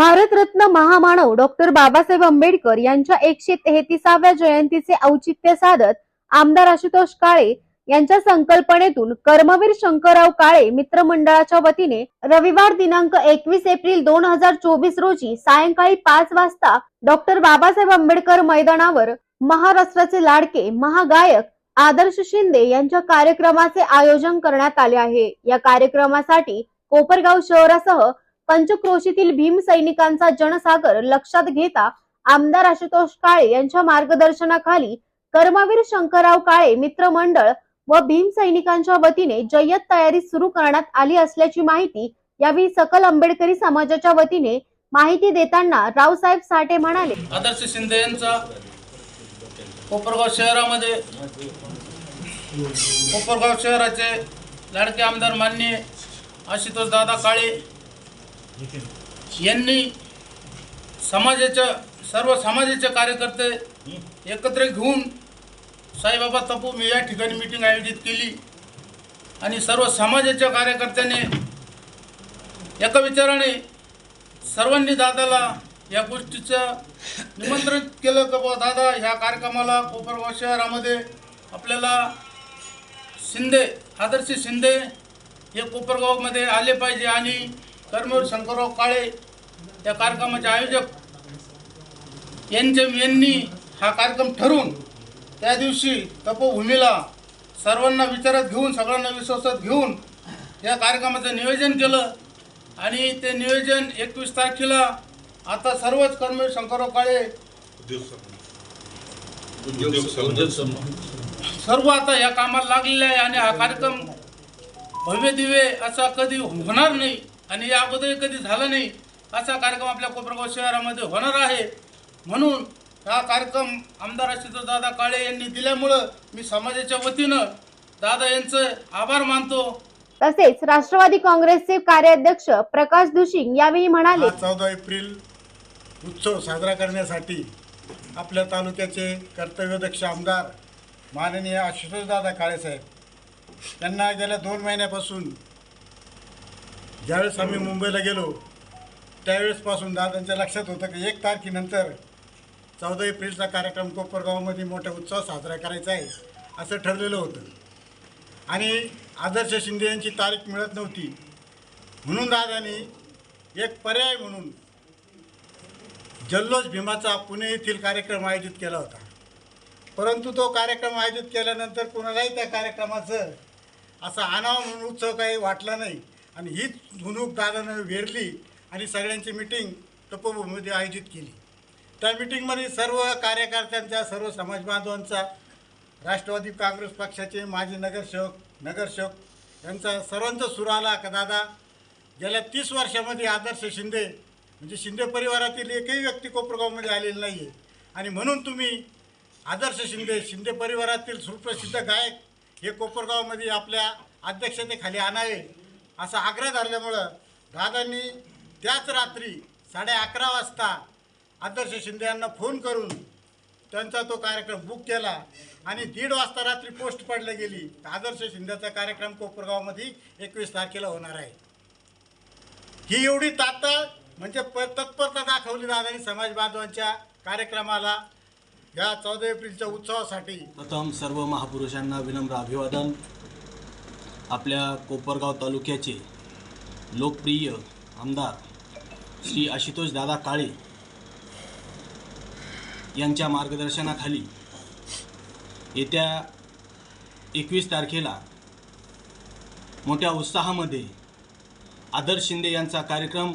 भारतरत्न महामानव डॉक्टर बाबासाहेब आंबेडकर यांच्या एकशे तेहतीसाव्या जयंतीचे औचित्य साधत आमदार आशुतोष काळे यांच्या संकल्पनेतून कर्मवीर शंकरराव काळे मित्रमंडळाच्या वतीने रविवार दिनांक एकवीस एप्रिल दोन हजार चोवीस रोजी सायंकाळी पाच वाजता डॉक्टर बाबासाहेब आंबेडकर मैदानावर महाराष्ट्राचे लाडके महागायक आदर्श शिंदे यांच्या कार्यक्रमाचे आयोजन करण्यात आले आहे. या कार्यक्रमासाठी कोपरगाव शहरासह पंचक्रोशीतील भीम सैनिकांचा जनसागर लक्षात घेता आमदार आशुतोष काळे यांच्या मार्गदर्शनाखाली कर्मवीर शंकरराव काळे मित्र मंडळ व भीम सैनिकांच्या वतीने जय्यत तयारी सुरू करण्यात आली असल्याची माहिती यावेळी सकल आंबेडकरी समाजाच्या वतीने माहिती देताना रावसाहेब साठे म्हणाले. आदर्श शिंदे यांचा कोपरगाव शहरामध्ये कोपरगाव शहराचे लाडके आमदार माननीय आशुतोष दादा काळे यांनी समाजाच्या सर्व समाजाचे कार्यकर्ते एकत्र घेऊन साईबाबा तपू मी या ठिकाणी मीटिंग आयोजित केली. आणि सर्व समाजाच्या कार्यकर्त्याने एका विचाराने सर्वांनी दादाला या गोष्टीचं निमंत्रण केलं का बुवा दादा ह्या कार्यक्रमाला कोपरगाव शहरामध्ये आपल्याला शिंदे आदर्श शिंदे हे कोपरगावमध्ये आले पाहिजे आणि कर्मवीर शंकरराव काळे या कार्यक्रमाचे आयोजक यांचे यांनी हा कार्यक्रम ठरवून त्या दिवशी तपोभूमीला सर्वांना विचारात घेऊन सगळ्यांना विश्वासात घेऊन या कार्यक्रमाचं नियोजन केलं. आणि ते नियोजन एकवीस तारखेला आता सर्वच कर्मवीर शंकरराव काळे सर्व आता या कामाला लागलेले आहे आणि हा कार्यक्रम भव्य दिवे असा कधी होणार नाही. आणि या अगोदर कधी झाला नाही असा कार्यक्रम आपल्या कोपरगाव शहरामध्ये होणार आहे. म्हणून हा कार्यक्रम आमदार दादा काळे यांनी दिल्यामुळं मी समाजाच्या वतीनं दादा यांचं आभार मानतो. तसेच राष्ट्रवादी काँग्रेसचे कार्याध्यक्ष प्रकाश दुशिंग यावेळी म्हणाले चौदा एप्रिल उत्सव साजरा करण्यासाठी आपल्या तालुक्याचे कर्तव्यदक्ष आमदार माननीय आशुतोषदादा काळेसाहेब यांना गेल्या दोन महिन्यापासून ज्यावेळेस आम्ही मुंबईला गेलो त्यावेळेसपासून दादांच्या लक्षात होतं की एक तारखेनंतर चौदा एप्रिलचा कार्यक्रम कोपरगावमध्ये मोठा उत्सव साजरा करायचा आहे असं ठरलेलं होतं. आणि आदर्श शिंदे यांची तारीख मिळत नव्हती. म्हणून दादांनी एक पर्याय म्हणून जल्लोष भीमाचा पुणे येथील कार्यक्रम आयोजित केला होता. परंतु तो कार्यक्रम आयोजित केल्यानंतर कोणालाही त्या कार्यक्रमाचं असा आणावा म्हणून उत्सव काही वाटला नाही. आणि हीच धुणूक दादानं वेरली आणि सगळ्यांची मिटिंग तपोभूमीमध्ये आयोजित केली. त्या मिटिंगमध्ये सर्व कार्यकर्त्यांचा सर्व समाज बांधवांचा राष्ट्रवादी काँग्रेस पक्षाचे माजी नगरसेवक नगरसेवक यांचा सर्वांचा सुर आला. का दादा गेल्या तीस वर्षामध्ये आदर्श शिंदे म्हणजे शिंदे परिवारातील एकही व्यक्ती कोपरगावमध्ये आलेली नाही आहे आणि म्हणून तुम्ही आदर्श शिंदे शिंदे परिवारातील सुप्रसिद्ध गायक हे कोपरगावमध्ये आपल्या अध्यक्षतेखाली आणावे. असा आग्रह धरल्यामुळं दादांनी त्याच रात्री साडे अकरा वाजता आदर्श शिंदे यांना फोन करून त्यांचा तो कार्यक्रम बुक केला आणि दीड वाजता रात्री पोस्ट पडल्या गेली. आदर्श शिंदेचा कार्यक्रम कोपरगावमध्ये एकवीस तारखेला होणार आहे. ही एवढी तातड म्हणजे प तत्परता दाखवली दादानी समाज बांधवांच्या कार्यक्रमाला या चौदा एप्रिलच्या उत्सवासाठी. प्रथम सर्व महापुरुषांना विनम्र अभिवादन. आपल्या कोपरगाव तालुक्याचे लोकप्रिय आमदार श्री आशुतोष दादा काळे यांच्या मार्गदर्शनाखाली येत्या एकवीस तारखेला मोठ्या उत्साहामध्ये आदर्श शिंदे यांचा कार्यक्रम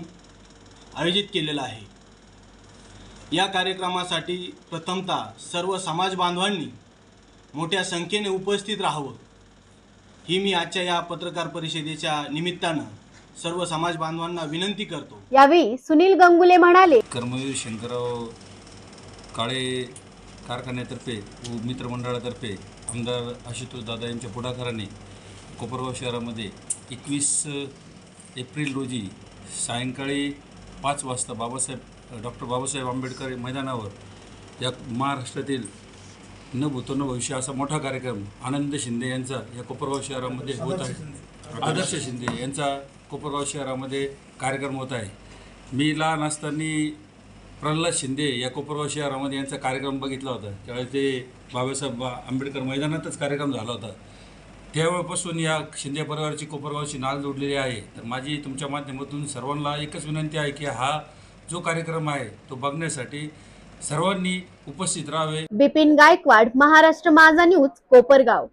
आयोजित केलेला आहे. या कार्यक्रमासाठी प्रथमतः सर्व समाज बांधवांनी मोठ्या संख्येने उपस्थित राहावं. ही मी आजच्या या पत्रकार परिषदेच्या निमित्तानं सर्व समाज बांधवांना विनंती करतो. यावेळी सुनील गंगुले म्हणाले कर्मवीर शंकरराव काळे कारखान्यातर्फे व मित्रमंडळातर्फे आमदार आशुतोष दादा यांच्या पुढाकाराने कोपरगाव शहरामध्ये एकवीस एप्रिल रोजी सायंकाळी पाच वाजता बाबासाहेब डॉक्टर बाबासाहेब आंबेडकर मैदानावर या महाराष्ट्रातील न भूतो न भविष्य असा मोठा कार्यक्रम आनंद शिंदे यांचा या कोपरगाव शहरामध्ये होत आहे. आदर्श शिंदे यांचा कोपरगाव शहरामध्ये कार्यक्रम होत आहे. मी लहान असताना प्रल्हाद शिंदे या कोपरगाव शहरामध्ये यांचा कार्यक्रम बघितला होता. त्यावेळेस ते बाबासाहेब आंबेडकर मैदानातच कार्यक्रम झाला होता. त्यावेळेपासून या शिंदे परिवाराची कोपरगावची नाळ जोडलेली आहे. तर माझी तुमच्या माध्यमातून सर्वांना एकच विनंती आहे की हा जो कार्यक्रम आहे तो बघण्यासाठी सर्वांनी उपस्थित राहावे. बिपिन गायकवाड महाराष्ट्र माझा न्यूज कोपरगाव.